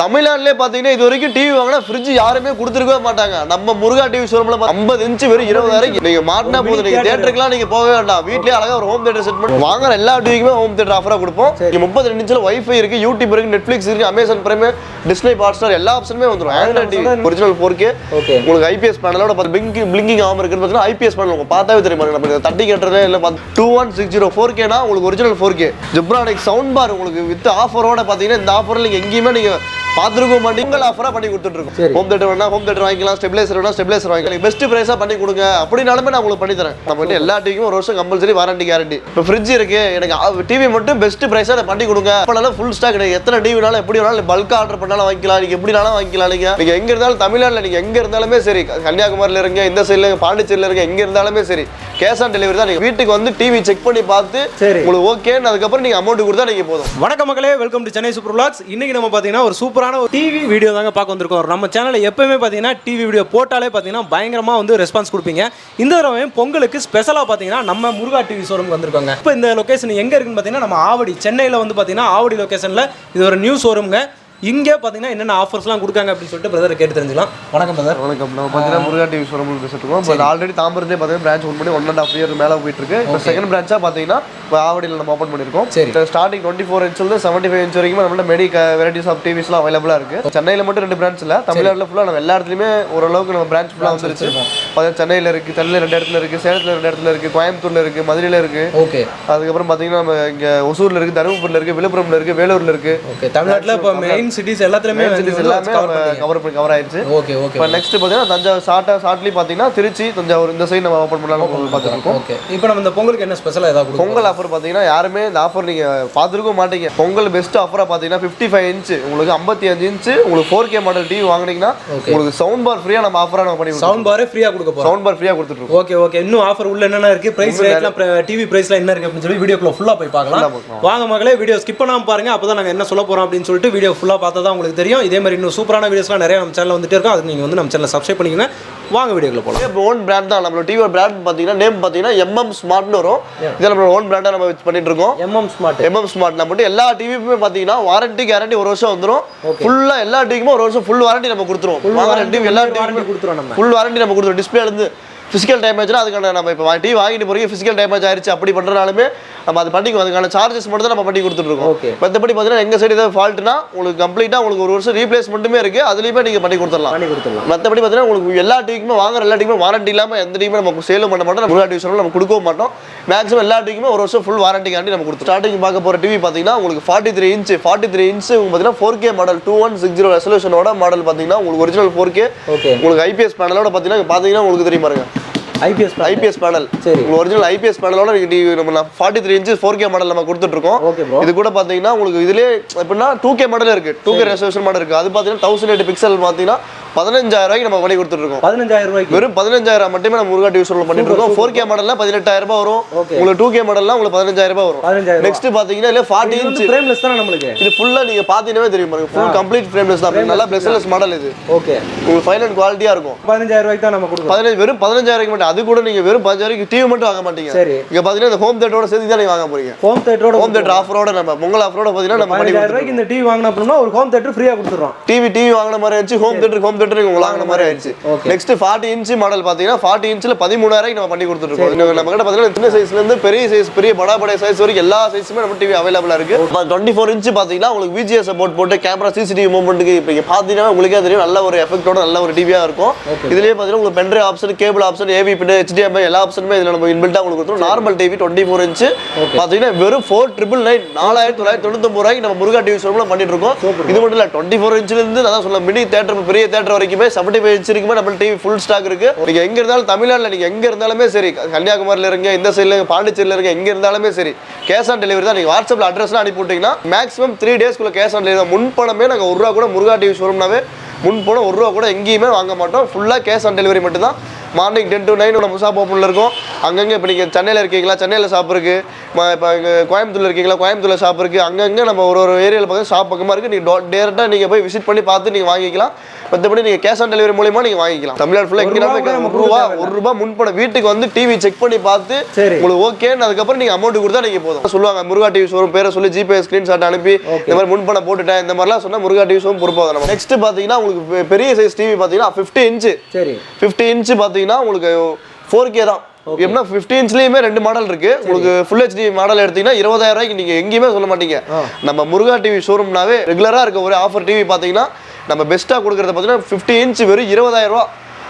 தமிழ்நாட்டிலே பாத்தீங்கன்னா இது வரைக்கும் டிவி வாங்கினா ஃப்ரிட்ஜ் யாருமே கொடுத்துருக்கவே மாட்டாங்க. நம்ம முருகா டிவி ஷோரூம்ல ஐம்பது இன்ச் வெறும் இருபதாயிரம் நீங்க மாட்டினா போதும். நீங்க தேட்டருக்குலாம் நீங்க போகவே வேண்டாம். வீட்லயே அழகா ஒரு ஹோம் தேட்டர் செட் பண்ணி வாங்குற எல்லா டிவிக்குமே ஹோம் தேட்டர் ஆஃபரா கொடுப்போம். முப்பது ரெண்டு இன்ச்சில் வைஃபை இருக்கு யூடியூப் இருக்கு நெட்ஃபிளிக்ஸ் இருக்கு அமேசான் பிரைம் டிஸ்னே ஹாட்ஸ்டார் எல்லா ஆப்ஷனுமே வந்துடும் Android TV original four K. உங்களுக்கு ஐபிஎஸ் பேனலோட பிளிங்கிங் பிளிங்கிங் ஆகாம இருக்கிறது பார்த்தீங்கன்னா ஐபிஎஸ் பேனல் உங்க பார்த்தாவே தெரியுமா? நம்ம தட்டி கட்டுறதே இல்லை. Two one six zero four கேனா உங்களுக்கு original four K Zebronics sound bar உங்களுக்கு வித் ஆஃபரோட பார்த்தீங்கன்னா இந்த ஆஃபரில் நீங்கள் எங்கேயுமே நீங்கள் பார்த்துருக்க மாட்டீங்க உங்கள் ஆஃபராக பண்ணி கொடுத்துட்ருக்கோம் சரி. ஹோம் தேட்டர் வேணா ஹோம் தேட்டர் வாங்கிக்கலாம் ஸ்டெபிலைசர் வேணா ஸ்டெபிலைசர் வாங்கிக்கலாம். பெஸ்ட் ப்ரைஸாக பண்ணி கொடுங்க. அப்படினாலுமே நான் உங்களுக்கு பண்ணி தரேன். நம்ம கிட்ட எல்லா டிவிக்கும் ஒரு வருஷம் கம்பல்சரி வாரண்டி கேரண்டி இப்போ ஃப்ரிட்ஜ் இருக்கு. எனக்கு டிவி மட்டும் பெஸ்ட் ப்ரைஸாக நான் பண்ணி கொடுங்க. அப்போனாலும் ஃபுல் ஸ்டாக் எனக்கு எத்தனை டிவினாலும் எப்படி வேணாலும் பல்காக ஆர்டர் பண்ணாலும் வாங்கிக்கலாம். நீங்கள் எப்படினாலும் வாங்கிக்கலாம் நீங்கள் நீங்கள் எங்கே இருந்தாலும் தமிழ்நாட்டில் நீங்கள் எங்கே இருந்தாலுமே சரி. கன்னியாகுமரியில் இருங்க இந்த சைடில் பாண்டிச்சேரியில் இருங்க எங்கே இருந்தாலுமே சரி. கேஷ் ஆன் டெலிவரி தான். நீங்கள் வீட்டுக்கு வந்து டிவி செக் பண்ணி பார்த்து சரி. உங்களுக்கு ஓகேன்னு அதுக்கப்புறம் நீங்கள் அமௌண்ட் கொடுத்தா நீங்கள் போதும். வணக்கம் மக்களே welcome to Chennai super vlogs. இன்னைக்கு நம்ம பார்த்தீங்கன்னா ஒரு சூப்பரான ஒரு டிவி வீடியோ தாங்க பார்க்க வந்திருக்கோம். நம்ம சேனலில் எப்பவுமே பார்த்தீங்கன்னா டிவி வீடியோ போட்டாலே பார்த்தீங்கன்னா பயங்கரமாக வந்து ரெஸ்பான்ஸ் கொடுப்பீங்க. இந்த தடவை பொங்கலுக்கு ஸ்பெஷலாக பார்த்தீங்கன்னா நம்ம முருகா டிவி ஷோரூம் வந்திருக்கோங்க. இப்போ இந்த லொக்கேஷன் எங்கே இருக்குன்னு பார்த்தீங்கன்னா நம்ம ஆவடி சென்னையில் வந்து பார்த்தீங்கன்னா ஆவடி லொக்கேஷனில் இது ஒரு நியூ ஷோரூம்ங்க இங்கே பார்த்தீங்கன்னா என்னென்ன ஆஃபர்ஸ்லாம் கொடுக்காங்க அப்படின்னு சொல்லிட்டு பிரதரை கேட்டு தெரிஞ்சுக்கலாம். வணக்கம் பிரதர் வணக்கம். நம்ம பார்த்தீங்கன்னா முருகா டிவி ஷோரூம் பேசிட்டு இருக்கோம் இப்போ ஆல்ரெடி தாம்பரத்தே பார்த்தீங்கன்னா பிரான்ச் ஓன் பண்ணி ஒன் அண்ட் ஆஃப் இயர் மேலே போயிட்டு இருக்கு இப்போ செகண்ட் பிரான்ச்சாக பார்த்தீங்கன்னா இப்போ ஆவடியில் நம்ம ஓப்பன் பண்ணியிருக்கோம். சரி. ஸ்டார்டிங் டுவெண்ட்டி ஃபோர் இன்ச்லேருந்து செவன்ட்டி ஃபைவ் இன்ச் வரைக்கும் நம்மளோட மெடி வெரைட்டிஸ் ஆஃப் டிவிஸ்லாம் அவைலபிளாக இருக்கு. சென்னையில் மட்டும் ரெண்டு பிரான்ச் இல்லை. தமிழ்நாட்டில் ஃபுல்லாக நம்ம எல்லா இடத்துலையுமே ஓரளவுக்கு நம்ம பிரான்ச் ஃபுல்லாக வந்துருச்சு. பார்த்தீங்கன்னா சென்னையில் இருக்கு சென்னையில் ரெண்டு இடத்துல இருக்கு சேலத்தில் ரெண்டு இடத்துல இருக்கு கோயம்புத்தூர்ல இருக்கு மதுரையில் இருக்கு. ஓகே அதுக்கப்புறம் பார்த்தீங்கன்னா நம்ம இங்கே ஒசூரில் இருக்கு தருமபுரியில் இருக்கு விழுப்புரம்ல இருக்கு வேலூரில் இருக்கு. ஓகே தமிழ்நாட்டில் இப்போ மெயின் சிட்டிஸ் எல்லாத்துலேயுமே cities எல்லாமே கவர் கவர் ஆயிடுச்சு ஓகே ஓகே இப்போ நெக்ஸ்ட் பார்த்தீங்கன்னா தஞ்சாவூர் ஷார்ட்டாக ஷார்ட்லி பார்த்தீங்கன்னா திருச்சி தஞ்சாவூர் இந்த சைடு நம்ம ஓப்பன் பண்ணலாம் ஓகே இப்போ நம்ம இந்த பொங்கலுக்கு என்ன ஸ்பெஷலாக ஏதாவது பொங்கல் ஆஃபர் பார்த்தீங்கன்னா யாருமே இந்த ஆஃபர் நீங்கள் பார்த்துருக்க மாட்டீங்க. பொங்கல் பெஸ்ட் ஆஃபராக பார்த்தீங்கன்னா ஃபிஃப்டி ஃபைவ் இன்ச் உங்களுக்கு ஐம்பத்தி அஞ்சு இன்ச் உங்களுக்கு ஃபோர் கே மாடல் டிவி வாங்குனீங்கன்னா உங்களுக்கு சவுண்ட் பார் ஃப்ரீயாக நம்ம ஆஃபராக நம்ம பண்ணி சவுண்ட் பாரே ஃப்ரீயாக கொடுக்க போகிறோம் சவுண்ட் பார் ஃப்ரீயாக கொடுத்துட்ருக்கோம் ஓகே ஓகே இன்னும் ஆஃபர் உள்ள என்னென்ன இருக்கு? பிரைஸ் ரேட்லாம் டிவி பிரைஸ்லாம் என்ன இருக்கு அப்படின்னு சொல்லி வீடியோக்குள்ள ஃபுல்லா போய் பார்க்கலாம். வாங்க மகளே வீடியோ ஸ்கிப் பண்ணாம பாருங்க. அப்பதான் நாங்க என்ன சொல்ல போறோம் அப்படின்னு சொல்லிட்டு வீடியோ ஃபுல்லா பார்த்தா தான் உங்களுக்கு தெரியும். இதே மாதிரி இன்னும் சூப்பரான வீடியோஸ்லாம் நிறைய நம்ம சேனல்ல வந்துட்டே இருக்கும். அதுக்கு நீங்க வந்து நம்ம சேனலை சப்ஸ்கிரைப் பண்ணிக்கங்க. வாங்க வீடியோக்குள்ள போலாம். இப்போ ஓன் பிராண்ட் தான். நம்மளோட டிவியோட பிராண்ட் பார்த்தீங்கன்னா நேம் பார்த்தீங்கன்னா எம்எம் ஸ்மார்ட்னு வரும். இதை நம்மளோட ஓன் பிராண்டாக நம்ம பண்ணிட்டு இருக்கோம். எம்எம் ஸ்மார்ட் எம்எம் ஸ்மார்ட் நம்ம மட்டும் எல்லா டிவியுமே பார்த்தீங்கன்னா வாரண்டி கேரண்டி ஒரு வருஷம் வந்துடும் ஃபுல்லாக எல்லா டிவிக்குமே ஒரு வருஷம் ஃபுல் வாரண்டி நம்ம கொடுத்துருவோம். டிவி எல்லா வாரண்டி டிவிக்குமே கொடுத்துருவோம் நம்ம. ஃபுல் வாரண்டி நம்ம கொடுத்துருவோம். டிஸ்பிளேலேருந்து ஃபிசிக்கல் டேமேஜ்னா அதுக்கான நம்ம இப்போ டிவி வாங்கிட்டு போறீங்க ஃபிசிக்கல் டேமேஜ் ஆயிருச்சு அப்படி பண்ணுறனாலுமே நம்ம அது பண்ணிக்குவோம் அதுக்கான சார்ஜஸ் மட்டும் தான் நம்ம பண்ணி கொடுத்துட்ருக்கோம் Okay. மற்றபடி பார்த்தீங்கன்னா எங்கள் சைடு ஏதாவது ஃபால்ட்னா உங்களுக்கு கம்ப்ளீட்டாக உங்களுக்கு ஒரு வருஷம் ரீப்ளேஸ்மெண்ட்டுமே இருக்குது அதுலேயுமே நீங்கள் பண்ணி கொடுத்துடலாம். பண்ணி கொடுத்துடலாம். மற்றபடி பார்த்தீங்கன்னா உங்களுக்கு எல்லா டிவிக்குமே வாங்குற எல்லா டிவிக்குமே வாரண்டி இல்லாமல் எந்த டிவியுமே நம்ம சேலும் பண்ண மாட்டோம். நம்ம டிவி சொல்ல நம்ம கொடுக்கவும் மாட்டோம். மேக்ஸிமம் எல்லா டிவிக்குமே ஒரு வருஷம் ஃபுல் வாரண்டி காண்டி நம்ம கொடுத்து ஸ்டார்டிங் பார்க்க போகிற டிவி பார்த்தீங்கன்னா உங்களுக்கு forty three inch forty three inch பார்த்தீங்கன்னா four K model two one six zero ரெசல்யூஷனோட model பார்த்தீங்கன்னா உங்களுக்கு ஒரிஜினல் ஃபோர் கே ஓகே உங்களுக்கு ஐபிஎஸ் பேனலோட பார்த்தீங்கன்னா பார்த்தீங்கன்னா உங்களுக்கு தெரியும் பாருங்க. ஐபிஎஸ் ஐபிஎஸ் பேனல் சரி. உங்களுக்கு ஒரிஜினல் ஐபிஎஸ் பேனலோட நம்ம forty three inch four K model நம்ம கொடுத்துட்ருக்கோம். இது கூட பார்த்தீங்கன்னா உங்களுக்கு இதுலேயே எப்படின்னா டூ கே மாடல் இருக்குது டூ கே ரெசல்யூஷன் மாடல் இருக்குது அது பார்த்தீங்கன்னா தௌசண்ட் எயிட் பிக்சல் பார்த்தீங்கன்னா பதினஞ்சாயிரம் ரூபாய்க்கு நம்ம பண்ணி கொடுத்துட்ருக்கோம். பதினஞ்சாயிரம் ரூபாய்க்கு? வெறும் பதினஞ்சாயிரம் மட்டுமே நம்ம முருகா டிவி சொல்ல பண்ணிட்டு இருக்கோம். ஃபோர் கே மாடல்ல பதினெட்டாயிரம் ரூபாய் வரும். உங்களுக்கு டூ கே மாடல்ல உங்களுக்கு பதினஞ்சாயிரம் ரூபாய் வரும். நெக்ஸ்ட் பாத்தீங்கன்னா இல்ல ஃபார்ட்டி இன்ச் ஃப்ரேம்லெஸ் தானே நம்மளுக்கு? இது ஃபுல்லா நீங்க பாத்தீங்கன்னா தெரியும் பாருங்க. ஃபுல் கம்ப்ளீட் ஃப்ரேம்லெஸ் தான். நல்லா பிளஸ்லெஸ் மாடல் இது. ஓகே உங்களுக்கு ஃபைன் அண்ட் குவாலிட்டியா இருக்கும். பதினஞ்சாயிரம் ரூபாய்க்கு தான் நம்ம கொடுக்குறோம். பதினஞ்சு வெறும் பதினஞ்சாயிரம் மட்டும். அது கூட நீங்க வெறும் பதினஞ்சாயிரம் டிவி மட்டும் வாங்க மாட்டீங்க. சரி. இங்க பாத்தீங்கன்னா இந்த ஹோம் தேட்டரோட சேர்த்து தான் நீங்க வாங்க போறீங்க. ஹோம் தேட்டரோட ஹோம் தேட்டர் ஆஃபரோட நம்ம பொங்கல் ஆஃபரோட பாத்தீங்கன்னா நம்ம பண்ணி இந்த டிவி வாங்கின அப்படின்னா ஒரு ஹோம் தேட்டர் ஃப்ரீயாக கொடுத்துட்றோம். டிவி டிவி வாங்கின மாதிரி ஆயிடுச்சு ஹோம் தேட்டர் ஹோம் நீங்க வாங்கின மாதிரி ஆயிடுச்சு. நெக்ஸ்ட் ஃபார்ட்டி இன்ச் மாடல் பாத்தீங்கன்னா ஃபார்ட்டி இன்ச்ல பதிமூணாயிரம் நம்ம பண்ணி கொடுத்துருக்கோம் நம்ம கிட்ட பாத்தீங்கன்னா சின்ன சைஸ்ல இருந்து பெரிய சைஸ் பெரிய படா படைய சைஸ் வரைக்கும் எல்லா சைஸுமே நம்ம டிவி அவைலபிளா இருக்கு. டுவெண்ட்டி ஃபோர் இன்ச் பாத்தீங்கன்னா உங்களுக்கு விஜிஎஸ் சப்போர்ட் போட்டு கேமரா சிசிடிவி மூவ்மெண்ட்டுக்கு இப்போ இங்க பாத்தீங்கன்னா உங்களுக்கே தெரியும் நல்ல ஒரு எஃபெக்டோட நல்ல ஒரு டிவியா இருக்கும். இதுலயே பாத்தீங்கன்னா உங்களுக்கு pendrive option cable option AV pin HDMI எல்லா ஆப்ஷனுமே இதுல நம்ம இன்பில்ட்டா உங்களுக்கு கொடுத்துரும் normal TV twenty four inch பாத்தீங்கன்னா வெறும் ஃபோர் ட்ரிபிள் நைன் நாலாயிரத்தி தொள்ளாயிரத்தி தொண்ணூத்தொம்பது ரூபாய்க்கு நம்ம முருகா டிவி ஷோரூம்ல பண்ணிட்டு இருக்கோம் இது மட்டும் இல்ல டுவெண்ட்டி ஃபோர் இன்ச்ல இருந்து நான் சொல்ல மினி தேட்டர் பெரிய தேட்டர் வரைக்குமே செவன்டி ஃபைவ் இன்ச் இருக்குமே நம்ம டிவி ஃபுல் ஸ்டாக் இருக்கு. நீங்க எங்க இருந்தாலும் தமிழ்நாட்டில் நீங்க எங்க இருந்தாலுமே சரி கன்னியாகுமரியில இருங்க இந்த சைடுல பாண்டிச்சேரியில இருங்க எங்க இருந்தாலுமே சரி கேஷ் ஆன் டெலிவரி தான். நீங்க வாட்ஸ்அப்ல அட்ரஸ் அனுப்பி விட்டீங்கன்னா மேக்ஸிமம் த்ரீ டேஸ்க்குள்ள கேஷ் ஆன் டெலிவரி தான். முன் பணமே நாங்க ஒரு ரூபா கூட முருகா டிவி ஷோரூம்னாவே முன் பணம் ஒரு ரூபா கூட எங்கேயுமே வாங்க மாட்டோம். ஃபுல்லா கேஷ் ஆன் டெலிவரி மட்டும் தான் மார்னிங் டென் டு நைன் நம்ம முசாப் ஓப்பனில் இருக்கும். அங்கங்கே இப்போ நீங்கள் சென்னையில் இருக்கீங்களா? சென்னையில் ம- இப்போ இங்கே கோயம்புத்தூர்ல இருக்கீங்களா? கோயம்புத்தூர்ல ஷாப் இருக்கு. அங்கங்கே நம்ம ஒரு ஒரு ஏரியாவில் பக்கம் ஷாப் பக்கமாக இருக்கு நீங்கள் டேரெக்டாக நீங்கள் போய் விசிட் பண்ணி பார்த்து நீங்கள் வாங்கிக்கலாம். மற்றபடி நீங்கள் கேஷ் ஆன் டெலிவரி மூலியமா நீங்கள் வாங்கிக்கலாம். தமிழ்நாடு ஃபுல்லாக எங்கே நம்ம ரூபா ஒரு ரூபா முன்பணம் வீட்டுக்கு வந்து டிவி செக் பண்ணி பார்த்து. உங்களுக்கு ஓகேன்னு அதுக்கப்புறம் நீங்கள் அமௌண்ட் கொடுத்தா நீங்கள் போதும். சொல்லுவாங்க முருகா டிவி ஷோரூம் பேரை சொல்லி ஜிபே ஸ்க்ரீன்ஷாட் அனுப்பி இந்த மாதிரி முன்பணம் போட்டுட்டேன் இந்த மாதிரிலாம் சொன்னால் முருகா டிவி ஷோரூம் பொறுப்பாக நம்ம நெக்ஸ்ட் பார்த்தீங்கன்னா உங்களுக்கு பெரிய சைஸ் டிவி பார்த்தீங்கன்னா ஃபிஃப்டி இன்ச்சு சரி. ஃபிஃப்டி இன்ச்சு பார்த்தீங்கன்னா உங்களுக்கு ஃபோர் கே தான். எப்படின்னா ஃபிஃப்டி இன்ச்லேயுமே ரெண்டு மாடல் இருக்கு. உங்களுக்கு ஃபுல் ஹெச்டி மாடல் எடுத்தீங்கன்னா இருபதாயிரம் ரூபாய்க்கு நீங்கள் எங்கேயுமே சொல்ல மாட்டீங்க. நம்ம முருகா டிவி ஷோரூம்னாவே ரெகுலராக இருக்க ஒரு ஆஃபர் டிவி பார்த்தீங்கன்னா நம்ம பெஸ்ட்டாக கொடுக்குறது பார்த்தீங்கன்னா ஃபிஃப்டி இன்ச் வெறும் இருபதாயிரம் ரூபா.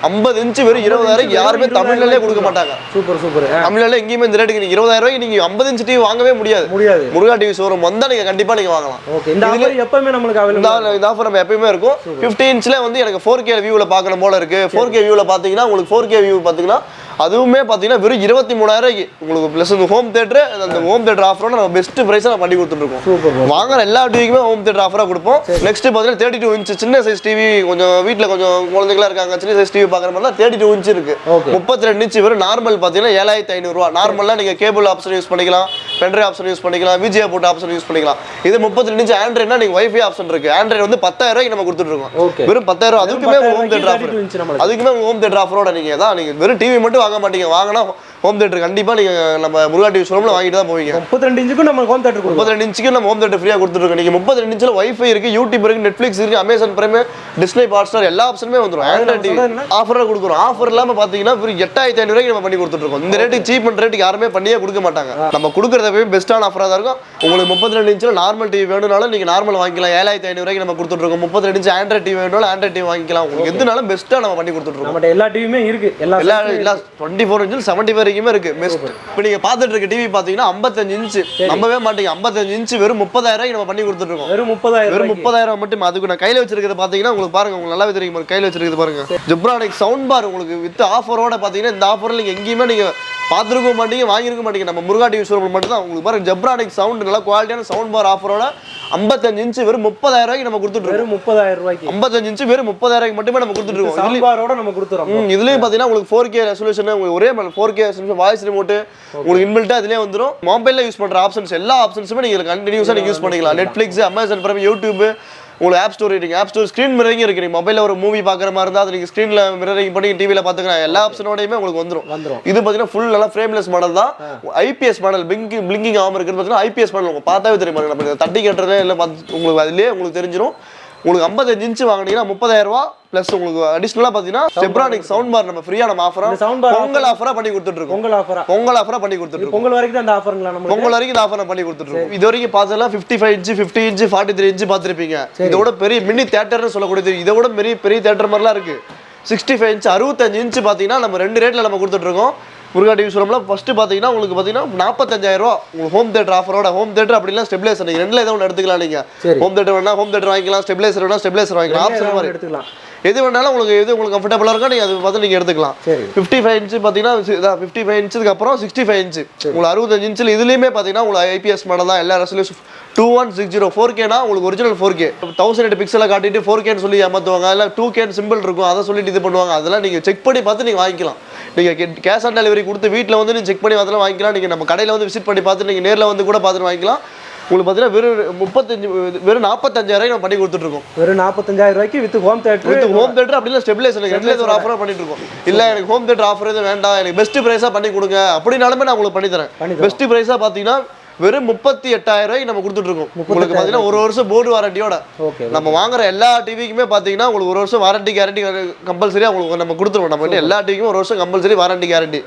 ஐம்பது இன்ச்சு வெறும் இருபதாயிரம் யாருமே தமிழ்நாட்டிலே கொடுக்க மாட்டாங்க. Super super. தமிழ்நாட்டில் எங்கேயுமே இந்த ரேட்டுக்கு நீங்கள் இருபதாயிரம் ரூபாய்க்கு நீங்கள் ஐம்பது இன்ச் டிவி வாங்கவே முடியாது. முடியாது. முருகா டிவி ஷோரூம் வந்தால் நீங்கள் கண்டிப்பாக நீங்கள் வாங்கலாம். ஓகே இந்த ஆஃபர் எப்பவுமே நம்மளுக்கு இந்த அவைலபிள் இந்த ஆஃபர் நம்ம எப்பயுமே இருக்கும். ஃபிஃப்டி இன்ச்ல வந்து எனக்கு ஃபோர் கே வியூவில் பார்க்கணும் போல இருக்கு. ஃபோர் கே வியூவில் பார்த்தீங்கன்னா உங்களுக்கு ஃபோர் கே வியூ பார்த்தீங்கன்னா அதுவுமே பார்த்தீங்கன்னா வெறும் இருபத்தி மூணாயிரம் உங்களுக்கு ப்ளஸ் இந்த ஹோம் தேட்டர் அந்த ஹோம் தேட்டர் ஆஃபரோட நம்ம பெஸ்ட் ப்ரைஸாக நம்ம பண்ணி கொடுத்துருக்கோம் வாங்குற எல்லா டிவிக்குமே ஹோம் தேட்டர் ஆஃபராக கொடுப்போம். நெக்ஸ்ட் பார்த்தீங்கன்னா தேர்ட்டி டூ இன்ச் சின்ன சைஸ் டிவி கொஞ்சம் வீட்டில் கொஞ்சம் குழந்தைங்களா இருக்காங்க சின்ன சைஸ் டிவி பார்க்குற மாதிரிலாம் தேர்ட்டி டூ இன்ச் இருக்கு. முப்பத்தி ரெண்டு இன்ச் வெறும் நார்மல் பார்த்தீங்கன்னா ஏழாயிரத்தி ஐநூறுரூவா நார்மலாக நீங்கள் கேபிள் ஆப்ஷன் யூஸ் பண்ணிக்கலாம் பென்ட்ரைவ் ஆப்ஷன் யூஸ் பண்ணிக்கலாம் விஜயா போட்டு ஆப்ஷன் யூஸ் பண்ணிக்கலாம். இது முப்பத்தி ரெண்டு இன்ச் ஆண்ட்ராய்ட்னா நீங்கள் வைஃபை ஆப்ஷன் இருக்கு. ஆண்ட்ராய்டு வந்து பத்தாயிரம் ரூபாய்க்கு நம்ம கொடுத்துட்டு இருக்கோம். வெறும் பத்தாயிரம் அதுக்குமே ஹோம் தேட்டர் ரூபாய்க்கு 32 inch ஆஃபர். அதுக்குமே ஹோம் தேட்டர் ஆஃபரோட நீங்கள் தான் நீங்கள் வெறும் டிவி மட்டும் வாங்க மாட்டீங்க. வாங்கினா ஹோம் தேட்டர் கண்டிப்பாக நீங்கள் நம்ம முருகா டிவி ஷோரூமில் வாங்கிட்டு தான் போவீங்க. முப்பத்தி ரெண்டு இன்ச்சுக்கும் நம்ம ஹோம் தேட்டர் முப்பத்தி ரெண்டு இன்ச்சுக்கு நம்ம ஹோம் தேட்டர் ஃப்ரீயாக கொடுத்துருக்கோம் நீங்கள் முப்பத்தி ரெண்டு இன்ச்சில் வைஃபை இருக்கு யூடியூப் இருக்கு நெட்ஃப்ளிக்ஸ் இருக்கு Amazon Prime Disney Hotstar எல்லா ஆப்ஷனுமே வந்துடும் ஆண்ட்ராய்ட் டிவி? ஆஃபரில் கொடுக்குறோம். ஆஃபர் இல்லாமல் பார்த்தீங்கன்னா வெறும் எட்டாயிரத்தி ஐநூறுக்கு நம்ம பண்ணி கொடுத்துருக்கோம் இந்த ரேட்டுக்கு சீப் அண்ட் ரேட்டுக்கு யாருமே பண்ணியே கொடுக்க மாட்டாங்க. நம்ம கொடுக்குறத போய் பெஸ்ட்டான ஆஃபராக தான் இருக்கும். உங்களுக்கு முப்பத்தி ரெண்டு இன்ச்சில் நார்மல் டிவி வேணும்னாலும் நீங்கள் நார்மல் வாங்கிக்கலாம். ஏழாயிரத்தி ஐநூறுக்கு நம்ம கொடுத்துட்ருக்கோம் முப்பத்தி ரெண்டு இன்ச் ஆண்ட்ராய்ட் டிவி வேணும்னாலும் ஆண்ட்ராய்ட் டிவி வாங்கிக்கலாம். உங்களுக்கு எதுனாலும் பெஸ்ட்டாக நம்ம பண்ணி கொடுத்துட்ருக்கோம் நம்மகிட்ட எல்லா டிவியுமே இருக்கு. எல்லா எல்லா எல்லா டுவெண்ட்டி ஃபோர் இன்ச்சில் செவன்ட்டி வரைக்குமே இருக்கு. பெஸ்ட் இப்போ நீங்கள் பார்த்துட்டு இருக்க டிவி பார்த்தீங்கன்னா ஐம்பத்தஞ்சு இன்ச்சு நம்பவே மாட்டீங்க. ஐம்பத்தஞ்சு இன்ச்சு வெறும் முப்பதாயிரம் நம்ம பண்ணி கொடுத்துட்ருக்கோம் வெறும் முப்பதாயிரம் வெறும் முப்பதாயிரம் மட்டும் அதுக்கு நான் கையில் வச்சிருக்கிறது பார்த்தீங்கன்னா உங்களுக்கு பாருங்க. உங்களுக்கு நல்லாவே தெரியும் கையில் வச்சிருக்கிறது பாருங்க. ஜிப்ரானிக் சவுண்ட் பார் உங்களுக்கு வித் ஆஃபரோட பார்த்தீங்கன்னா இந்த ஆஃபரில் நீங்கள் எங்கேயுமே நீங்கள் பார்த்துருக்க மாட்டீங்க வாங்கியிருக்க மாட்டீங்க. நம்ம முருகா டிவி ஷோரூம் மட்டும் தான். உங்களுக்கு பாருங்க ஜப்ரானிக் சவுண்ட் நல்லா குவாலிட்டியான சவுண்ட் பார் ஆஃபரோட ஐம்பத்தஞ்சு இன்ச்சு வெறும் முப்பதாயிரம் ரூபாய்க்கு நம்ம கொடுத்துட்டு இருக்கோம். வெறும் முப்பதாயிரம் ரூபாய்க்கு. ஐம்பத்தஞ்சு இன்ச்சு வெறும் முப்பதாயிரம் மட்டுமே நம்ம கொடுத்துட்டு இருக்கோம். சாம்பாரோட நம்ம கொடுத்துறோம் இதுலயும் பாத்தீங்கன்னா உங்களுக்கு ஃபோர் கே ரெசல்யூஷன் உங்களுக்கு ஒரே four K resolution voice remote உங்களுக்கு இன்பில்ட்டா இதுலயே வந்துரும். மொபைல்ல யூஸ் பண்ற ஆப்ஷன்ஸ் எல்லா ஆப்ஷன்ஸுமே நீங்க கண்டினியூஸா நீங்க யூஸ் பண்ணிக்கலாம். நெட்ஃபிளிக்ஸ் அமேசான் பிரைம் யூடியூப் உங்களுக்கு ஆப் ஸ்டோர் இருக்கு ஆப் ஸ்டோர் ஸ்க்ரீன் மிரரிங் இருக்கு. நீங்க மொபைல்ல ஒரு மூவி பாக்குற மாதிரி இருந்தா அது நீங்க ஸ்க்ரீன்ல மிரரிங் பண்ணி டிவில பாத்துக்கலாம் எல்லா ஆப்ஷனோடயுமே உங்களுக்கு வந்துரும். வந்துரும். இது பாத்தீங்கன்னா ஃபுல் நல்லா ஃப்ரேம்லெஸ் மாடல் தான். ஐபிஎஸ் மாடல் பிங்கிங் பிளிங்கிங் ஆகாம இருக்குது பாத்தீங்கன்னா ஐபிஎஸ் மாடல் உங்களுக்கு பார்த்தாவே தெரியும். நம்ம தட்டி கட்டுறதே இல்லை பார்த்து உங்களுக்கு அதுலயே உங்களுக்கு தெரிஞ்சிரும். உங்களுக்கு 55 இன்ச்சு வாங்குனீங்கன்னா முப்பதாயிரம் ரூபா ப்ளஸ் உங்களுக்கு அடிஷ்னலாக பார்த்தீங்கன்னா செப்ரானிக் சவுண்ட் பார் நம்ம ஃப்ரீயாக நம்ம ஆஃபரா இந்த sound bar பொங்கல் ஆஃபரா பண்ணி கொடுத்துட்டு இருக்கோம் பொங்கல் ஆஃபரா பொங்கல் ஆஃபரா பண்ணி கொடுத்துட்டு இருக்கோம் பொங்கல் வரைக்கும் அந்த ஆஃபருங்களா நம்ம பொங்கல் வரைக்கும் இந்த ஆஃபர் பண்ணி கொடுத்துருக்கோம் இது வரைக்கும் பார்த்ததெல்லாம் fifty five inch fifty inch forty three inch பார்த்துருப்பீங்க இதோட பெரிய மினி தேட்டர்னு சொல்லக்கூடியது இதை விட பெரிய பெரிய தேட்டர் மாதிரிலாம் இருக்கு. சிக்ஸ்டி ஃபைவ் இன்ச்சு அறுபத்தஞ்சு இன்ச்சு பார்த்தீங்கன்னா நம்ம ரெண்டு ரேட்டில் நம்ம கொடுத்துட்டு இருக்கோம் முருகா டிவி ஷோரூம்ல ஃபர்ஸ்ட் பார்த்தீங்கன்னா உங்களுக்கு பார்த்தீங்கன்னா நாற்பத்தஞ்சாயிரம் ரூபா உங்களுக்கு ஹோம் தேட்டர் ஆஃபரோட ஹோம் தேட்டர் அப்படிலாம் ஸ்டெபிலைசர் நீங்கள் ரெண்டுல ஏதோ ஒன்று எடுத்துக்கலாம் நீங்க. சரி. ஹோம் தேட்டர் வேணா ஹோம் தேட்டர் வாங்கிக்கலாம் ஸ்டெபிலைசர் வேணா ஸ்டெபிலைசர் வாங்கிக்கலாம். ஆப்ஷன் மாதிரி. எடுத்துக்கலாம். எது வேணாலும் உங்களுக்கு எது உங்களுக்கு கம்ஃபர்டபுளாக இருக்கோ நீங்கள் அது பார்த்து நீங்கள் எடுத்துக்கலாம். ஃபிஃப்டி ஃபைவ் இன்ச்சு பார்த்தீங்கன்னா ஃபிஃப்டி ஃபைவ் இன்ச்சுக்கு அப்புறம் சிக்ஸ்டி ஃபைவ் இன்ச்சு உங்களுக்கு அறுபத்தஞ்சு இன்ச்சில் இதுலேயுமே பார்த்தீங்கன்னா உங்களுக்கு ஐபிஎஸ் மாடல் தான் எல்லா resolution two one six zero four கேனா உங்களுக்கு original four K thousand eight பிக்சலை காட்டிட்டு ஃபோர் கேன்னு சொல்லி ஏமாற்றுவாங்க இல்லை டூ கேன் சிம்பிள் இருக்கும் அதை சொல்லிட்டு இது பண்ணுவாங்க. அதெல்லாம் நீங்கள் செக் பண்ணி பார்த்து நீங்கள் வாங்கிக்கலாம். நீங்கள் கேஷ் ஆன் டெலிவரி கொடுத்து வீட்டில் வந்து நீங்கள் செக் பண்ணி அதெல்லாம் வாங்கிக்கலாம். நீங்கள் நம்ம கடையில் வந்து விசிட் பண்ணி பார்த்து நீங்கள் நேரில் வந்து கூட பார்த்துட்டு வாங்கிக்கலாம். உங்களுக்கு பார்த்தீங்கன்னா வெறும் முப்பத்தஞ்சு வெறும் நாற்பத்தஞ்சாயிரம் நம்ம பண்ணி கொடுத்துட்ருக்கோம் வெறும் நாற்பத்தஞ்சாயிரம் ரூபாய்க்கு with home theatre with home theatre அப்படின்னா ஸ்டெபிலைசர் ரெண்டுல ஒரு ஆஃபரா பண்ணிட்டு இருக்கோம் இல்ல எனக்கு ஹோம் தேட்டர் ஆஃபர் எதுவும் வேண்டாம். எனக்கு பெஸ்ட் பிரைஸா பண்ணி கொடுங்க. அப்படினாலுமே நான் உங்களுக்கு பண்ணி தரேன். பெஸ்ட் பிரைஸா பாத்தீங்கன்னா வெறும் முப்பத்தி எட்டாயிரம் ரூபாய்க்கு நம்ம கொடுத்துட்டு இருக்கோம் உங்களுக்கு பாத்தீங்கன்னா ஒரு வருஷம் போர்டு வாரண்டியோட நம்ம வாங்குற எல்லா டிவிக்குமே பாத்தீங்கன்னா உங்களுக்கு ஒரு வருஷம் வாரண்டி கேரண்டி கம்பல்சரியா உங்களுக்கு நம்ம கொடுத்துருவோம். நம்ம கிட்ட எல்லா டிவிக்கும் ஒரு வருஷம் கம்பல்சரி வாரண்டி கேரண்டி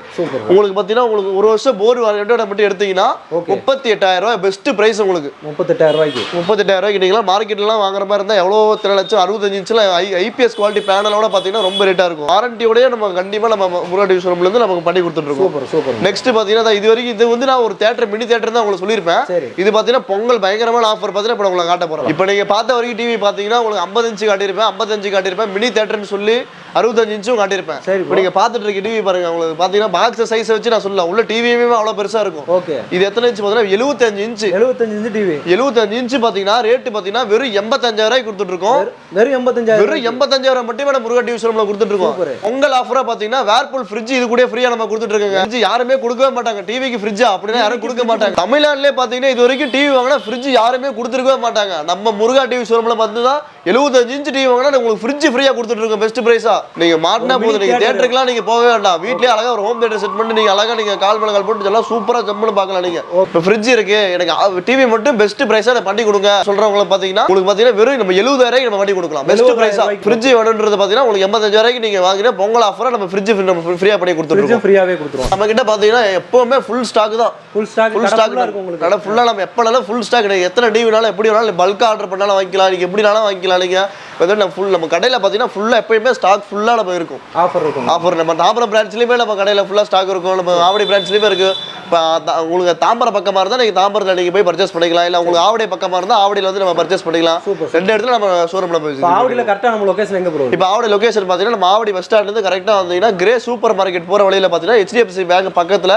உங்களுக்கு பாத்தீங்கன்னா உங்களுக்கு ஒரு வருஷம் போர்டு வாரண்டியோட மட்டும் எடுத்தீங்கன்னா. முப்பத்தி எட்டாயிரம் ரூபாய் பெஸ்ட் பிரைஸ் உங்களுக்கு. முப்பத்தெட்டாயிரம் ரூபாய்க்கு. முப்பத்தெட்டாயிரம் ரூபாய்க்கு நீங்களா மார்க்கெட்லாம் வாங்குற மாதிரி இருந்தால் எவ்வளோ இத்தனை லட்சம் அறுபத்தஞ்சு இன்ச்சில் ஐ ஐபிஎஸ் குவாலிட்டி பேனலோட பார்த்தீங்கன்னா ரொம்ப ரேட்டாக இருக்கும். வாரண்டியோடய நம்ம கண்டிப்பாக நம்ம முருகா டிவி ஷோரூம்லேருந்து நமக்கு பண்ணி கொடுத்துட்ருக்கோம். Super super. நெக்ஸ்ட் பார்த்தீங்கன்னா இது வரைக்கும் இது வந்து நான் ஒரு தேட்டர் மினி தேட்டர் தான் உங்களுக்கு சொல்லியிருப்பேன். சரி. இது பார்த்தீங்கன்னா பொங்கல் பயங்கரமான ஆஃபர் பார்த்தீங்கன்னா இப்போ உங்களை காட்ட போகிறோம் இப்போ நீங்கள் பார்த்த வரைக்கும் டிவி பார்த்தீங்கன்னா உங்களுக்கு ஐம்பது இன்ச்சு காட்டியிருப்பேன் ஐம்பத்தஞ்சு காட்டியிருப்பேன் மினி தேட்டர்னு சொல்லி அறுபத்தஞ்சு இன்ச்சும் காட்டியிருப்பேன். சரி இப்போ நீங்க பார்த்துட்டு இருக்க டிவி பாருங்க உங்களுக்கு பார்த்தீங்கன்னா பாக்ஸ் சைஸ் வச்சு நான் சொல்லலாம். உள்ள டிவியுமே அவ்வளோ பெருசா இருக்கும். ஓகே இது எத்தனை இன்ச்சு பார்த்தீங்கன்னா எழுபத்தஞ்சு இன்ச்சு எழுபத்தஞ்சு இன்ச்சு டிவி எழுபத்தஞ்சு இன்ச்சு பார்த்தீங்கன்னா ரேட்டு பார்த்தீங்கன்னா வெறும் எண்பத்தஞ்சாயிரம் கொடுத்துட்டு இருக்கோம் வெறும் எண்பத்தஞ்சாயிரம் வெறும் எண்பத்தஞ்சாயிரம் மட்டுமே நம்ம முருகா டிவி ஷோரூம்ல கொடுத்துட்டு இருக்கோம். உங்கள் ஆஃபரா பாத்தீங்கன்னா வேர்பூல் ஃப்ரிட்ஜ் இது கூட ஃப்ரீயா நம்ம கொடுத்துட்டு இருக்கோங்க யாருமே கொடுக்கவே மாட்டாங்க. டிவிக்கு ஃப்ரிட்ஜா அப்படின்னா யாரும் கொடுக்க மாட்டாங்க. தமிழ்நாட்டிலே பாத்தீங்கன்னா இது வரைக்கும் டிவி வாங்கினா ஃப்ரிட்ஜ் யாருமே கொடுத்துருக்கவே மாட்டாங்க. நம்ம முருகா டிவி ஷோரூம்ல பார்த்தீங்கன்னா எழுபத்தஞ்சு இன்ச் டிவி வாங்கினா உங்களுக்கு ஃப்ரிட்ஜ் ஃப்ரீயா கொடுத்துட்டு இருக்கோம் பெஸ்ட் பிரைஸா நீங்க மாட்டினா போதும். நீங்க theatre. தேட்டருக்குலாம் நீங்க போகவே வேண்டாம். வீட்லயே அழகா ஒரு ஹோம் தேட்டர் செட் பண்ணி நீங்க அழகா நீங்க கால் மேல கால் போட்டு எல்லாம் சூப்பரா ஜம்முன்னு பார்க்கலாம் நீங்க. இப்போ ஃப்ரிட்ஜ் இருக்கு. எனக்கு டிவி மட்டும் பெஸ்ட் பிரைஸா பண்ணி கொடுங்க. சொல்றவங்க பாத்தீங்கன்னா உங்களுக்கு பாத்தீங்கன்னா வெறும் நம்ம எழுபதாயிரம் நம்ம பண்ணி கொடுக்கலாம். பெஸ்ட் 70,000 பிரைஸா ரூபாய்க்கு. ஃப்ரிட்ஜ் வேணுன்றது பாத்தீங்கன்னா உங்களுக்கு எண்பத்தஞ்சாயிரம் நீங்க வாங்கினா பொங்கல் ஆஃபரா நம்ம ஃப்ரிட்ஜ் நம்ம ஃப்ரீயா பண்ணி கொடுத்துருக்கோம் ஃப்ரீயாவே கொடுத்துருவோம். நம்ம கிட்ட பாத்தீங்கன்னா எப்பவுமே ஃபுல் ஸ்டாக் தான். Full stock full stock stock இருக்கும் உங்களுக்கு. கடை ஃபுல்லா நம்ம எப்பனாலும் ஃபுல் ஸ்டாக் எத்தனை டிவினாலும் எப்படி வேணாலும் பல்கா ஆர்டர் பண்ணாலும் வாங்கிக்கலாம். நீங்க எப்படினாலும் வாங்கிக்கலாம். நீங்க வந்து நம்ம ஃபுல் நம்ம கடையில பாத்தீங்கன்னா ஃபுல்லா எப்பயுமே ஸ்டாக் ஃபுல்லா நம்ம இருக்கும். ஆஃபர் இருக்கும். ஆஃபர் நம்ம தாம்பரம் பிரான்ச்லயுமே நம்ம கடையில ஃபுல்லா ஸ்டாக் இருக்கும். நம்ம ஆவடி பிரான்ச்லயுமே இருக்கு. இப்போ உங்களுக்கு தாம்பரம் பக்கமா இருந்தா நீங்க தாம்பரத்துல நீங்க போய் பர்ச்சேஸ் பண்ணிக்கலாம். இல்ல உங்களுக்கு ஆவடி பக்கமா இருந்தா ஆவடியில வந்து நம்ம பர்ச்சேஸ் பண்ணிக்கலாம். ரெண்டு இடத்துல நம்ம ஷோரூம்ல போய் இப்போ ஆவடியில் கரெக்டாக நம்ம லொகேஷன் எங்கே ப்ரோ இப்போ ஆவடி லொகேஷன் பார்த்தீங்கன்னா நம்ம ஆவடி பஸ் ஸ்டாண்ட்லேருந்து கரெக்டாக வந்தீங்கன்னா கிரே சூப்பர் மார்க்கெட் போகிற வழியில் பார்த்தீங்கன்னா ஹெச்டிஎஃப்சி பேங்க் பக்கத்தில்.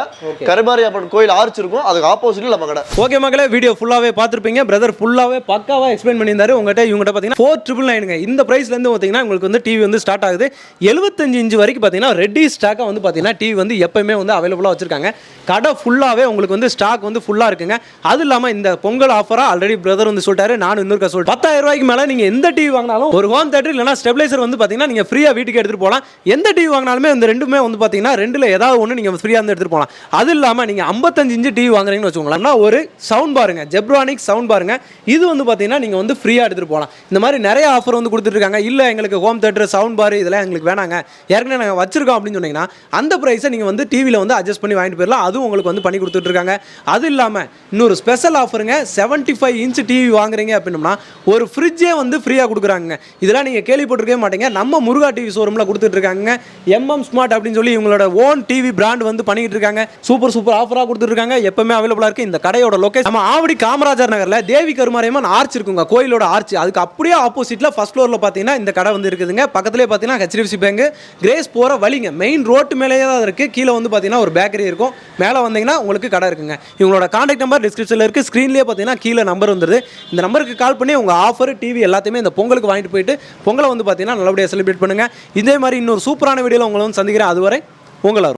கருமாரி அப்பன் கோயில் ஆர்ச் இருக்கும். அதுக்கு ஆப்போசிட்டில் நம்ம கடை. ஓகே மக்களே வீடியோ ஃபுல்லாகவே பார்த்துருப்பீங்க. பிரதர் ஃபுல்லாகவே பக்காவாக எக்ஸ்பிளைன் பண்ணியிருந்தாரு. உங்கள்கிட்ட இவங்ககிட்ட பார்த்தீங்கன்னா ஃபோர் ட்ரிபிள் நைனுங்க இந்த ப்ரைஸ்லேருந்து பார்த்தீங்கன்னா உங்களுக்கு வந்து டிவி வந்து ஸ்டார்ட் ஆகுது. எழுபத்தஞ்சு இன்ச்சு வரைக்கும் பார்த்தீங்கன்னா ரெடி ஸ்டாக்காக வந்து பார்த்தீங்கன்னா டிவி வந்து எப்பயுமே வந்து அவைலபிளாக வச்சிருக்காங்க. கடை ஃபுல்லாகவே உங்களுக்கு வந்து ஸ்டாக் வந்து ஃபுல்லாக இருக்குங்க. அது இல்லாமல் இந்த பொங்கல் ஆஃபராக ஆல்ரெடி பிரதர் வந்து சொல்லிட்டாரு நானும் இன்னொரு சொல்லிட்டு பத்தாயிரம் ரூபாய்க்கு மேலே நீங்கள் எந்த டிவி வாங்கினாலும் ஒரு ஹோம் தேட்டர் இல்லைனா ஸ்டெபிலைசர் வந்து பார்த்தீங்கன்னா நீங்கள் ஃப்ரீயாக வீட்டுக்கு எடுத்துகிட்டு போகலாம். எந்த டிவி வாங்கினாலுமே இந்த ரெண்டுமே வந்து பார்த்தீங்கன்னா ரெண்டில் ஏதாவது ஒன்று நீங்கள் ஃப்ரீயாக வந்து எடுத்துகிட்டு போகலாம். அது இல்லாமல் நீங்கள் ஐம்பத்தஞ்சு இன்ச்சு டிவி வாங்குறீங்கன்னு வச்சுக்கோங்களேன். ஒரு சவுண்ட் பாருங்க ஜெப்ரானிக் சவுண்ட் பாருங்க. இது வந்து பார்த்தீங்கன்னா நீங்கள் வந்து ஃப்ரீயாக எடுத்துகிட்டு போகலாம். இந்த மாதிரி நிறைய ஆஃபர் வந்து கொடுத்துட்ருக்காங்க. இல்லை எங்களுக்கு ஹோம் தேட்டர் சவுண்ட் பார் இதெல்லாம் எங்களுக்கு வேணாங்க. ஏற்கனவே நாங்கள் வச்சிருக்கோம் அப்படின்னு சொன்னீங்கன்னா அந்த ப்ரைஸை நீங்கள் வந்து டிவியில் வந்து அட்ஜஸ்ட் பண்ணி வாங்கிட்டு போயிடலாம் அதுவும் உங்களுக்கு வந்து பண்ணி கொடுத்துட்ருக்காங்க. அது இல்லாமல் இன்னொரு ஸ்பெஷல் ஆஃபருங்க செவன்ட்டி ஃபைவ் இன்ச் டிவி வாங்குறீங்க அப்படின்னம்னா ஒரு ஃப்ரிட்ஜே வந்து ஃப்ரீயாக கொடுக்குறாங்க இதெல்லாம் நீங்கள் கேள்விப்பட்டிருக்கவே மாட்டீங்க. நம்ம முருகா டிவி ஷோரூமில் கொடுத்துட்ருக்காங்க எம்எம் ஸ்மார்ட் அப்படின்னு சொல்லி இவங்களோட ஓன் டிவி பிராண்ட் வந்து பண்ணிட்டு இருக்காங்க. சூப்பர் சூப்பர் ஆஃபராக கொடுத்துருக்காங்க எப்பவுமே அவைலபிளாக இருக்குது இந்த கடையோட லொகேஷன் நம்ம ஆவடி காமராஜர் நகரில் தேவி கருமாரியம்மன் ஆர்ச் இருக்குங்க. கோயிலோட ஆர்ச் அதுக்கு அப்படியே ஆப்போசிட்டில் ஃபஸ்ட் ஃப்ளோரில் பார்த்தீங்கன்னா இந்த கடை வந்து இருக்குதுங்க. பக்கத்துலேயே பார்த்தீங்கன்னா ஹெச்டிஎஃப்சி பேங்க் கிரேஸ் போகிற வழிங்க. மெயின் ரோட்டு மேலேயே தான் இருக்குது கீழே வந்து பார்த்தீங்கன்னா ஒரு பேக்கரி இருக்கும். மேலே வந்தீங்கன்னா உங்களுக்கு கடை இருக்குங்க. இவங்களோட காண்டாக்ட் நம்பர் டிஸ்கிரிப்ஷனில் இருக்குது ஸ்க்ரீன்லேயே பார்த்தீங்கன்னா கீழே நம்பர் வந்துருது. இந்த நம்பருக்கு கால் பண்ணி உங்கள் ஆஃபர் டிவி எல்லாத்தையுமே இந்த பொங்கலுக்கு வாங்கிட்டு போயிட்டு பொங்கலை வந்து பார்த்தீங்கன்னா நல்லபடியாக செலிப்ரேட் பண்ணுங்கள் இதே மாதிரி இன்னொரு சூப்பரான வீடியோவில் உங்களை வந்து சந்திக்கிறேன். அதுவரை உங்களை